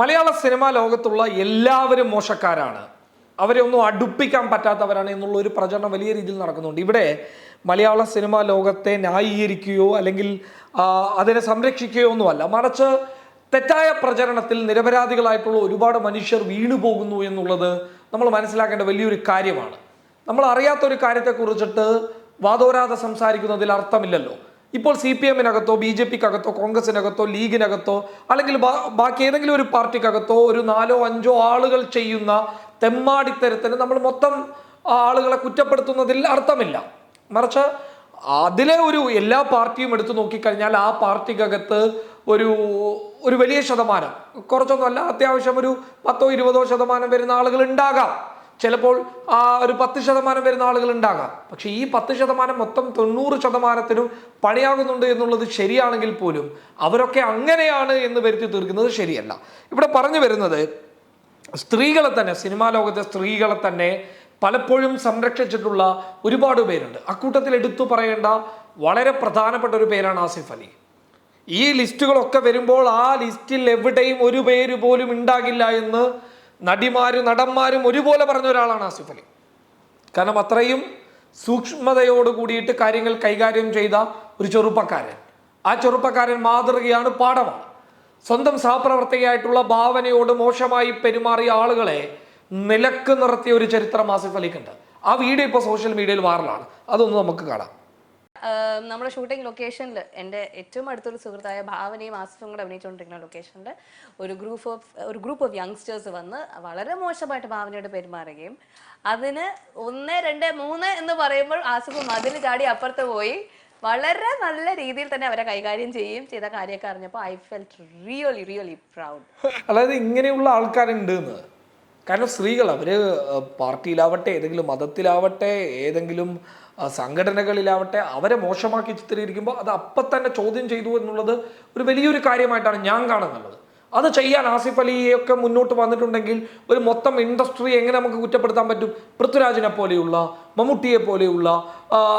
മലയാള cinema ലോകത്തുള്ള എല്ലാവരും മോശക്കാരാണ്. അവരെ ഒന്നും അടുപ്പിക്കാൻ പറ്റാത്തവരാണ് എന്നുള്ള ഒരു പ്രചരണം വലിയ രീതിയിൽ നടക്കുന്നുണ്ട്. ഇവിടെ മലയാള സിനിമാ ലോകത്തെ ന്യായീകരിക്കുകയോ അല്ലെങ്കിൽ അതിനെ സംരക്ഷിക്കുകയോ ഒന്നുമല്ല. മറിച്ച് തെറ്റായ പ്രചരണത്തിൽ നിരപരാധികളായിട്ടുള്ള ഒരുപാട് മനുഷ്യർ വീണുപോകുന്നു എന്നുള്ളത് നമ്മൾ മനസ്സിലാക്കേണ്ട വലിയൊരു കാര്യമാണ്. നമ്മൾ അറിയാത്ത ഒരു കാര്യത്തെക്കുറിച്ചിട്ട് വാദോരാതെ സംസാരിക്കുന്നതിൽ അർത്ഥമില്ലല്ലോ. ഇപ്പോൾ സി പി എമ്മിനകത്തോ ബി ജെ പിക്കകത്തോ കോൺഗ്രസിനകത്തോ ലീഗിനകത്തോ അല്ലെങ്കിൽ ബാക്കി ഏതെങ്കിലും ഒരു പാർട്ടിക്കകത്തോ ഒരു നാലോ അഞ്ചോ ആളുകൾ ചെയ്യുന്ന തെമ്മാടിത്തരത്തിന് നമ്മൾ മൊത്തം ആളുകളെ കുറ്റപ്പെടുത്തുന്നതിൽ അർത്ഥമില്ല. മറിച്ച് അതിലെ ഒരു എല്ലാ പാർട്ടിയും എടുത്തു നോക്കിക്കഴിഞ്ഞാൽ ആ പാർട്ടിക്കകത്ത് ഒരു ഒരു വലിയ ശതമാനം കുറച്ചൊന്നുമല്ല അത്യാവശ്യം ഒരു പത്തോ ഇരുപതോ ശതമാനം വരുന്ന ആളുകൾ ഉണ്ടാകാം. ചിലപ്പോൾ ആ ഒരു പത്ത് ശതമാനം വരുന്ന ആളുകൾ ഉണ്ടാകാം. പക്ഷേ ഈ പത്ത് ശതമാനം മൊത്തം തൊണ്ണൂറ് ശതമാനത്തിനും പണിയാകുന്നുണ്ട് എന്നുള്ളത് ശരിയാണെങ്കിൽ പോലും അവരൊക്കെ അങ്ങനെയാണ് എന്ന് വരുത്തി തീർക്കുന്നത് ശരിയല്ല. ഇവിടെ പറഞ്ഞു വരുന്നത് സ്ത്രീകളെ തന്നെ സിനിമാ ലോകത്തെ സ്ത്രീകളെ തന്നെ പലപ്പോഴും സംരക്ഷിച്ചിട്ടുള്ള ഒരുപാട് പേരുണ്ട്. അക്കൂട്ടത്തിൽ എടുത്തു പറയേണ്ട വളരെ പ്രധാനപ്പെട്ട ഒരു പേരാണ് ആസിഫ് അലി. ഈ ലിസ്റ്റുകളൊക്കെ വരുമ്പോൾ ആ ലിസ്റ്റിൽ എവിടെയും ഒരു പേര് പോലും ഉണ്ടാകില്ല എന്ന് നടിമാരും നടന്മാരും ഒരുപോലെ പറഞ്ഞ ഒരാളാണ് ആസിഫ് അലി. കാരണം അത്രയും സൂക്ഷ്മതയോട് കൂടിയിട്ട് കാര്യങ്ങൾ കൈകാര്യം ചെയ്ത ഒരു ചെറുപ്പക്കാരൻ. ആ ചെറുപ്പക്കാരൻ മാതൃകയാണ് പാഠമാണ് സ്വന്തം സഹപ്രവർത്തകയായിട്ടുള്ള ഭാവനയോട് മോശമായി പെരുമാറിയ ആളുകളെ നിലയ്ക്ക് നിർത്തിയ ഒരു ചരിത്രം ആസിഫ് അലിക്കുണ്ട്. ആ വീഡിയോ ഇപ്പോൾ സോഷ്യൽ മീഡിയയിൽ വൈറലാണ് അതൊന്ന് നമുക്ക് കാണാം. നമ്മുടെ ഷൂട്ടിംഗ് ലൊക്കേഷനിൽ എന്റെ ഏറ്റവും അടുത്തൊരു സുഹൃത്തായ ഭാവനയും ആസിഫും കൂടെ അഭിനയിച്ചുകൊണ്ടിരിക്കുന്ന ലൊക്കേഷനിൽ ഒരു ഗ്രൂപ്പ് ഓഫ് ഒരു ഗ്രൂപ്പ് ഓഫ് യങ്സ്റ്റേഴ്സ് വന്ന് വളരെ മോശമായിട്ട് ഭാവനയോട് പെരുമാറുകയും അതിന് ഒന്ന് രണ്ട് മൂന്ന് എന്ന് പറയുമ്പോൾ ആസിഫ് മതിൽ ചാടി അപ്പുറത്ത് പോയി. വളരെ നല്ല രീതിയിൽ തന്നെ അവരെ കൈകാര്യം ചെയ്യുകയും ചെയ്ത കാര്യമൊക്കെ അറിഞ്ഞപ്പോൾ I felt really really proud. അതായത് ഇങ്ങനെയുള്ള ആൾക്കാരുണ്ട് കാരണം സ്ത്രീകൾ അവർ പാർട്ടിയിലാവട്ടെ ഏതെങ്കിലും മതത്തിലാവട്ടെ ഏതെങ്കിലും സംഘടനകളിലാവട്ടെ അവരെ മോശമാക്കി ചിത്രീകരിക്കുമ്പോൾ അത് അപ്പം തന്നെ ചോദ്യം ചെയ്തു എന്നുള്ളത് ഒരു വലിയൊരു കാര്യമായിട്ടാണ് ഞാൻ കാണുന്നുള്ളത് അത് ചെയ്യാൻ ആസിഫ് അലിയൊക്കെ മുന്നോട്ട് വന്നിട്ടുണ്ടെങ്കിൽ ഒരു മൊത്തം ഇൻഡസ്ട്രി എങ്ങനെ നമുക്ക് കുറ്റപ്പെടുത്താൻ പറ്റും? പൃഥ്വിരാജിനെ പോലെയുള്ള മമ്മൂട്ടിയെ പോലെയുള്ള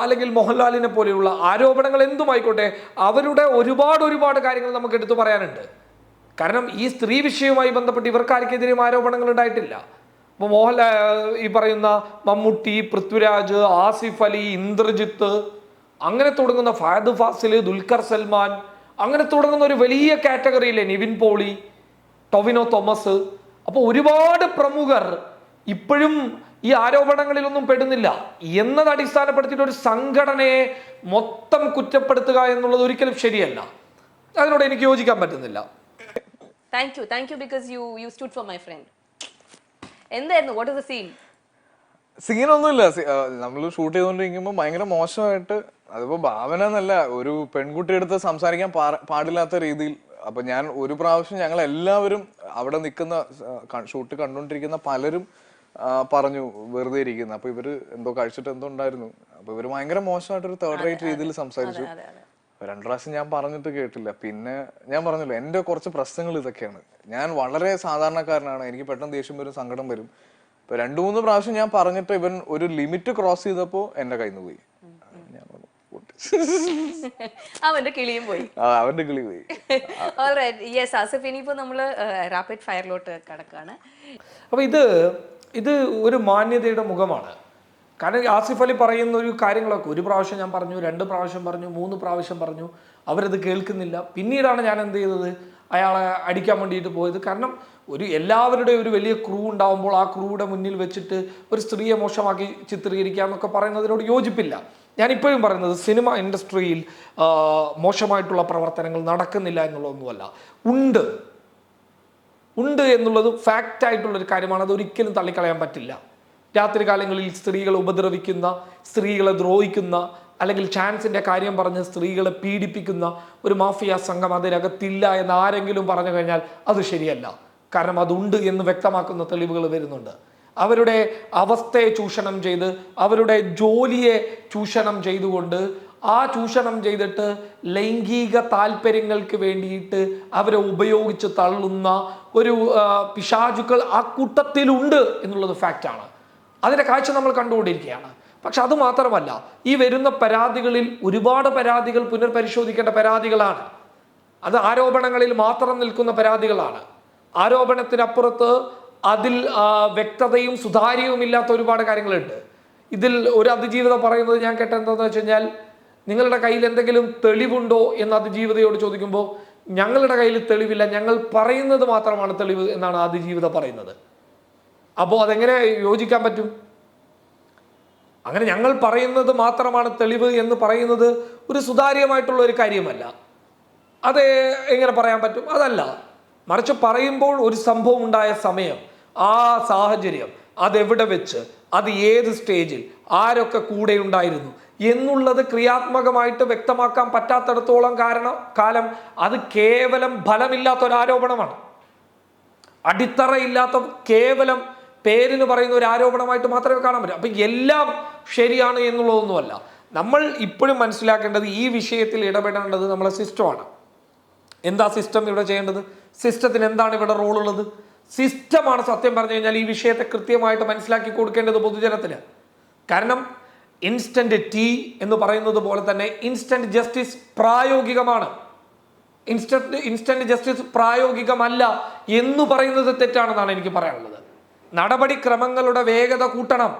അല്ലെങ്കിൽ മോഹൻലാലിനെ പോലെയുള്ള ആരോപണങ്ങൾ എന്തുമായിക്കോട്ടെ അവരുടെ ഒരുപാട് ഒരുപാട് കാര്യങ്ങൾ നമുക്ക് എടുത്തു പറയാനുണ്ട്. കാരണം ഈ സ്ത്രീ വിഷയവുമായി ബന്ധപ്പെട്ട് ഇവർക്കാർക്കെതിരെയും ആരോപണങ്ങൾ ഉണ്ടായിട്ടില്ല. മോഹൻലാൽ ഈ പറയുന്ന മമ്മൂട്ടി പൃഥ്വിരാജ് ആസിഫ് അലി ഇന്ദ്രജിത്ത് അങ്ങനെ തുടങ്ങുന്ന ഫഹദ് ഫാസിൽ ദുൽഖർ സൽമാൻ അങ്ങനെ തുടങ്ങുന്ന ഒരു വലിയ കാറ്റഗറിയിലെ നിവിൻ പോളി ടൊവിനോ തോമസ്. അപ്പോൾ ഒരുപാട് പ്രമുഖർ ഇപ്പോഴും ഈ ആരോപണങ്ങളിലൊന്നും പെടുന്നില്ല. എന്നത് അടിസ്ഥാനപ്പെടുത്തിയിട്ട് ഒരു സംഘടനയെ മൊത്തം കുറ്റപ്പെടുത്തുക എന്നുള്ളത് ഒരിക്കലും ശരിയല്ല. അതിനോട് എനിക്ക് യോജിക്കാൻ പറ്റുന്നില്ല. Thank you thank you because you you stood for my friend എന്തായിരുന്നു? വാട്ട് ഇസ് ദ സീൻ സീനൊന്നുമില്ല. നമ്മൾ ഷൂട്ട് ചെയ്തുകൊണ്ടിരിക്കുമ്പോൾ ഭയങ്കര മോശമായിട്ട് അതിപ്പോ ഭാവന എന്നല്ല ഒരു പെൺകുട്ടി എടുത്ത് സംസാരിക്കാൻ പാടില്ലാത്ത രീതിയിൽ അപ്പൊ ഞാൻ ഒരു പ്രാവശ്യം ഞങ്ങൾ എല്ലാവരും അവിടെ നിൽക്കുന്ന ഷൂട്ട് കണ്ടുകൊണ്ടിരിക്കുന്ന പലരും പറഞ്ഞു വെറുതെ ഇരിക്കുന്നു. അപ്പൊ ഇവർ എന്തോ കഴിച്ചിട്ട് എന്തോ ഉണ്ടായിരുന്നു. അപ്പൊ ഇവർ ഭയങ്കര മോശമായിട്ടൊരു തേർഡ് റേറ്റ് രീതിയിൽ സംസാരിച്ചു. രണ്ടു പ്രാവശ്യം ഞാൻ പറഞ്ഞിട്ട് കേട്ടില്ല. പിന്നെ ഞാൻ പറഞ്ഞല്ലോ എന്റെ കുറച്ച് പ്രശ്നങ്ങൾ ഇതൊക്കെയാണ്. ഞാൻ വളരെ സാധാരണക്കാരനാണ്. എനിക്ക് പെട്ടെന്ന് ദേഷ്യം വരും സങ്കടം വരും. ഇപ്പൊ രണ്ടു മൂന്ന് പ്രാവശ്യം ഞാൻ പറഞ്ഞിട്ട് ഇവൻ ഒരു ലിമിറ്റ് ക്രോസ് ചെയ്തപ്പോ എന്റെ കയ്യിൽ നിന്ന് പോയി. അവന്റെ കിളിയും പോയി. ആ, അവന്റെ കിളി പോയി. യെസ് ആസിഫ് ഇനിയിപ്പോ നമ്മൾ റാപ്പിഡ് ഫയറിലോട്ട് കടക്കാണ്. അപ്പൊ ഇത് ഇത് ഒരു മാന്യതയുടെ മുഖമാണ്. കാരണം ആസിഫ് അലി പറയുന്ന ഒരു കാര്യങ്ങളൊക്കെ ഒരു പ്രാവശ്യം ഞാൻ പറഞ്ഞു രണ്ട് പ്രാവശ്യം പറഞ്ഞു മൂന്ന് പ്രാവശ്യം പറഞ്ഞു. അവരത് കേൾക്കുന്നില്ല. പിന്നീടാണ് ഞാൻ എന്ത് ചെയ്തത്? അയാളെ അടിക്കാൻ വേണ്ടിയിട്ട് പോയത്. കാരണം ഒരു എല്ലാവരുടെയും ഒരു വലിയ ക്രൂ ഉണ്ടാവുമ്പോൾ ആ ക്രൂയുടെ മുന്നിൽ വെച്ചിട്ട് ഒരു സ്ത്രീയെ മോശമാക്കി ചിത്രീകരിക്കുക എന്നൊക്കെ പറയുന്നതിനോട് യോജിപ്പില്ല. ഞാനിപ്പോഴും പറയുന്നത് സിനിമ ഇൻഡസ്ട്രിയിൽ മോശമായിട്ടുള്ള പ്രവർത്തനങ്ങൾ നടക്കുന്നില്ല എന്നുള്ളതൊന്നുമല്ല. ഉണ്ട്. ഉണ്ട് എന്നുള്ളത് ഫാക്റ്റായിട്ടുള്ളൊരു കാര്യമാണ്. അത് ഒരിക്കലും തള്ളിക്കളയാൻ പറ്റില്ല. രാത്രി കാലങ്ങളിൽ സ്ത്രീകളെ ഉപദ്രവിക്കുന്ന സ്ത്രീകളെ ദ്രോഹിക്കുന്ന അല്ലെങ്കിൽ ചാൻസിന്റെ കാര്യം പറഞ്ഞ് സ്ത്രീകളെ പീഡിപ്പിക്കുന്ന ഒരു മാഫിയ സംഘം അതിനകത്തില്ല എന്ന് ആരെങ്കിലും പറഞ്ഞു കഴിഞ്ഞാൽ അത് ശരിയല്ല. കാരണം അതുണ്ട് എന്ന് വ്യക്തമാക്കുന്ന തെളിവുകൾ വരുന്നുണ്ട്. അവരുടെ അവസ്ഥയെ ചൂഷണം ചെയ്ത് അവരുടെ ജോലിയെ ചൂഷണം ചെയ്തുകൊണ്ട് ആ ചൂഷണം ചെയ്തിട്ട് ലൈംഗിക താല്പര്യങ്ങൾക്ക് വേണ്ടിയിട്ട് അവരെ ഉപയോഗിച്ച് തള്ളുന്ന ഒരു പിശാചുക്കൾ ആ കൂട്ടത്തിലുണ്ട് എന്നുള്ളത് ഫാക്റ്റാണ് അതിന്റെ കാഴ്ച നമ്മൾ കണ്ടുകൊണ്ടിരിക്കുകയാണ്. പക്ഷെ അത് മാത്രമല്ല ഈ വരുന്ന പരാതികളിൽ ഒരുപാട് പരാതികൾ പുനർപരിശോധിക്കേണ്ട പരാതികളാണ്. അത് ആരോപണങ്ങളിൽ മാത്രം നിൽക്കുന്ന പരാതികളാണ്. ആരോപണത്തിനപ്പുറത്ത് അതിൽ വ്യക്തതയും സുതാര്യവും ഇല്ലാത്ത ഒരുപാട് കാര്യങ്ങളുണ്ട്. ഇതിൽ ഒരു അതിജീവിത പറയുന്നത് ഞാൻ കേട്ടെന്താണെന്ന് വെച്ച് കഴിഞ്ഞാൽ നിങ്ങളുടെ കയ്യിൽ എന്തെങ്കിലും തെളിവുണ്ടോ എന്ന് അതിജീവിതയോട് ചോദിക്കുമ്പോൾ ഞങ്ങളുടെ കയ്യിൽ തെളിവില്ല ഞങ്ങൾ പറയുന്നത് മാത്രമാണ് തെളിവ് എന്നാണ് അതിജീവിത പറയുന്നത്. അപ്പോൾ അതെങ്ങനെ യോജിക്കാൻ പറ്റും? അങ്ങനെ ഞങ്ങൾ പറയുന്നത് മാത്രമാണ് തെളിവ് എന്ന് പറയുന്നത് ഒരു സുതാര്യമായിട്ടുള്ള ഒരു കാര്യമല്ല. അത് എങ്ങനെ പറയാൻ പറ്റും? അതല്ല. മറിച്ച് പറയുമ്പോൾ ഒരു സംഭവം ഉണ്ടായ സമയം ആ സാഹചര്യം അതെവിടെ വെച്ച് അത് ഏത് സ്റ്റേജിൽ ആരൊക്കെ കൂടെ ഉണ്ടായിരുന്നു എന്നുള്ളത് ക്രിയാത്മകമായിട്ട് വ്യക്തമാക്കാൻ പറ്റാത്തടത്തോളം കാരണം കാലം അത് കേവലം ഫലമില്ലാത്ത ഒരു ആരോപണമാണ്. അടിത്തറയില്ലാത്ത കേവലം പേരിന് പറയുന്ന ഒരു ആരോപണമായിട്ട് മാത്രമേ കാണാൻ പറ്റൂ. അപ്പം എല്ലാം ശരിയാണ് എന്നുള്ളതൊന്നുമല്ല. നമ്മൾ ഇപ്പോഴും മനസ്സിലാക്കേണ്ടത് ഈ വിഷയത്തിൽ ഇടപെടേണ്ടത് നമ്മളെ സിസ്റ്റമാണ് എന്താ സിസ്റ്റം ഇവിടെ ചെയ്യേണ്ടത്? സിസ്റ്റത്തിന് എന്താണ് ഇവിടെ റോൾ ഉള്ളത്? സിസ്റ്റമാണ് സത്യം പറഞ്ഞു കഴിഞ്ഞാൽ ഈ വിഷയത്തെ കൃത്യമായിട്ട് മനസ്സിലാക്കി കൊടുക്കേണ്ടത് പൊതുജനത്തിന്. കാരണം ഇൻസ്റ്റന്റ് ടീ എന്ന് പറയുന്നത് പോലെ തന്നെ ഇൻസ്റ്റന്റ് ജസ്റ്റിസ് പ്രായോഗികമാണ്. ഇൻസ്റ്റന്റ് ഇൻസ്റ്റന്റ് ജസ്റ്റിസ് പ്രായോഗികമല്ല എന്ന് പറയുന്നത് തെറ്റാണെന്നാണ് എനിക്ക് പറയാനുള്ളത്. നടപടിക്രമങ്ങളുടെ വേഗത കൂട്ടണം.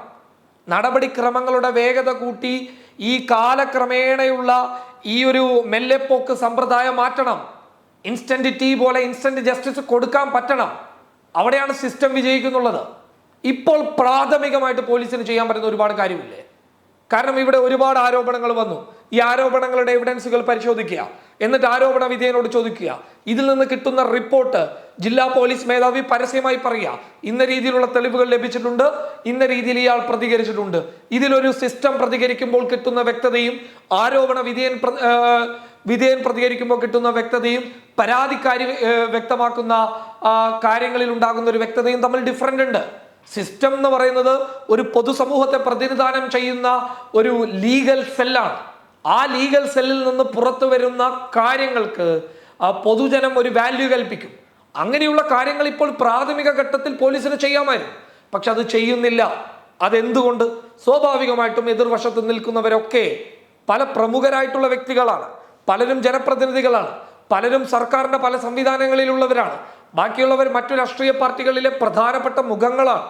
നടപടിക്രമങ്ങളുടെ വേഗത കൂട്ടി ഈ കാലക്രമേണയുള്ള ഈ ഒരു മെല്ലെപ്പോക്ക് സമ്പ്രദായം മാറ്റണം. ഇൻസ്റ്റന്റ് ടീ പോലെ ഇൻസ്റ്റന്റ് ജസ്റ്റിസ് കൊടുക്കാൻ പറ്റണം. അവിടെയാണ് സിസ്റ്റം വിജയിക്കുന്നുള്ളത്. ഇപ്പോൾ പ്രാഥമികമായിട്ട് പോലീസിന് ചെയ്യാൻ പറ്റുന്ന ഒരുപാട് കാര്യമില്ലേ? കാരണം ഇവിടെ ഒരുപാട് ആരോപണങ്ങൾ വന്നു. ഈ ആരോപണങ്ങളുടെ എവിഡൻസുകൾ പരിശോധിക്കുക. എന്നിട്ട് ആരോപണ വിധേയനോട് ചോദിക്കുക. ഇതിൽ നിന്ന് കിട്ടുന്ന റിപ്പോർട്ട് ജില്ലാ പോലീസ് മേധാവി പരസ്യമായി പറയുക. ഇന്ന രീതിയിലുള്ള തെളിവുകൾ ലഭിച്ചിട്ടുണ്ട്. ഇന്ന രീതിയിൽ ഇയാൾ പ്രതികരിച്ചിട്ടുണ്ട്. ഇതിലൊരു സിസ്റ്റം പ്രതികരിക്കുമ്പോൾ കിട്ടുന്ന വ്യക്തതയും ആരോപണ വിധേയൻ വിധേയൻ പ്രതികരിക്കുമ്പോൾ കിട്ടുന്ന വ്യക്തതയും പരാതിക്കാരി വ്യക്തമാക്കുന്ന കാര്യങ്ങളിൽ ഉണ്ടാകുന്ന ഒരു വ്യക്തതയും തമ്മിൽ ഡിഫറന്റ് ഉണ്ട്. സിസ്റ്റം എന്ന് പറയുന്നത് ഒരു പൊതുസമൂഹത്തെ പ്രതിനിധാനം ചെയ്യുന്ന ഒരു ലീഗൽ സെല്ലാണ് ആ ലീഗൽ സെല്ലിൽ നിന്ന് പുറത്തു വരുന്ന കാര്യങ്ങൾക്ക് പൊതുജനം ഒരു വാല്യൂ കൽപ്പിക്കും. അങ്ങനെയുള്ള കാര്യങ്ങൾ ഇപ്പോൾ പ്രാഥമിക ഘട്ടത്തിൽ പോലീസിന് ചെയ്യാമായിരുന്നു. പക്ഷെ അത് ചെയ്യുന്നില്ല. അതെന്തുകൊണ്ട്? സ്വാഭാവികമായിട്ടും എതിർവശത്ത് നിൽക്കുന്നവരൊക്കെ പല പ്രമുഖരായിട്ടുള്ള വ്യക്തികളാണ്. പലരും ജനപ്രതിനിധികളാണ്. പലരും സർക്കാരിന്റെ പല സംവിധാനങ്ങളിലുള്ളവരാണ്. ബാക്കിയുള്ളവർ മറ്റു രാഷ്ട്രീയ പാർട്ടികളിലെ പ്രധാനപ്പെട്ട മുഖങ്ങളാണ്.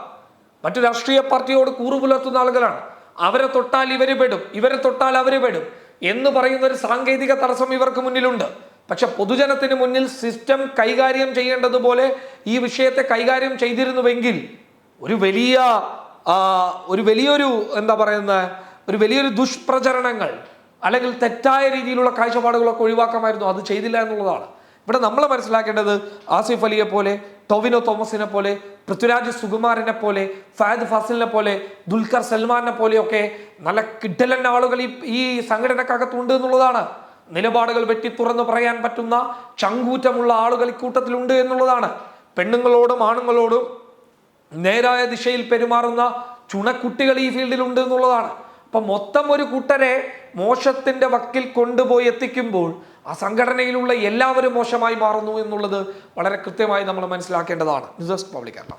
മറ്റു രാഷ്ട്രീയ പാർട്ടിയോട് കൂറു പുലർത്തുന്ന ആളുകളാണ്. അവരെ തൊട്ടാൽ ഇവർ പെടും. ഇവരെ തൊട്ടാൽ അവർ പെടും. എന്ന് പറയുന്ന ഒരു സാങ്കേതിക തടസ്സം ഇവർക്ക് മുന്നിലുണ്ട്. പക്ഷെ പൊതുജനത്തിന് മുന്നിൽ സിസ്റ്റം കൈകാര്യം ചെയ്യേണ്ടതുപോലെ ഈ വിഷയത്തെ കൈകാര്യം ചെയ്തിരുന്നുവെങ്കിൽ ഒരു വലിയ ഒരു വലിയൊരു എന്താ പറയുന്ന ഒരു വലിയൊരു ദുഷ്പ്രചരണങ്ങൾ അല്ലെങ്കിൽ തെറ്റായ രീതിയിലുള്ള കാഴ്ചപ്പാടുകളൊക്കെ ഒഴിവാക്കാമായിരുന്നു. അത് ചെയ്തില്ല എന്നുള്ളതാണ്. ഇവിടെ നമ്മൾ മനസ്സിലാക്കേണ്ടത് ആസിഫ് അലിയെ പോലെ ടൊവിനോ തോമസിനെ പോലെ പൃഥ്വിരാജ് സുകുമാരനെ പോലെ ഫയദ് ഫാസിലിനെ പോലെ ദുൽഖർ സൽമാനെ പോലെയൊക്കെ നല്ല കിഡലൻ ആളുകൾ ഈ ഈ സംഘടനക്കകത്തുണ്ട് എന്നുള്ളതാണ്. നിലപാടുകൾ വെട്ടി തുറന്നു പറയാൻ പറ്റുന്ന ചങ്കൂറ്റമുള്ള ആളുകൾ ഇക്കൂട്ടത്തിലുണ്ട് എന്നുള്ളതാണ്. പെണ്ണുങ്ങളോടും ആണുങ്ങളോടും നേരായ ദിശയിൽ പെരുമാറുന്ന ചുണക്കുട്ടികൾ ഈ ഫീൽഡിലുണ്ട് എന്നുള്ളതാണ്. അപ്പൊ മൊത്തം ഒരു കൂട്ടരെ മോശത്തിന്റെ വക്കിൽ കൊണ്ടുപോയി എത്തിക്കുമ്പോൾ ആ സംഘടനയിലുള്ള എല്ലാവരും മോശമായി മാറുന്നു എന്നുള്ളത് വളരെ കൃത്യമായി നമ്മൾ മനസ്സിലാക്കേണ്ടതാണ്. News desk public Kerala.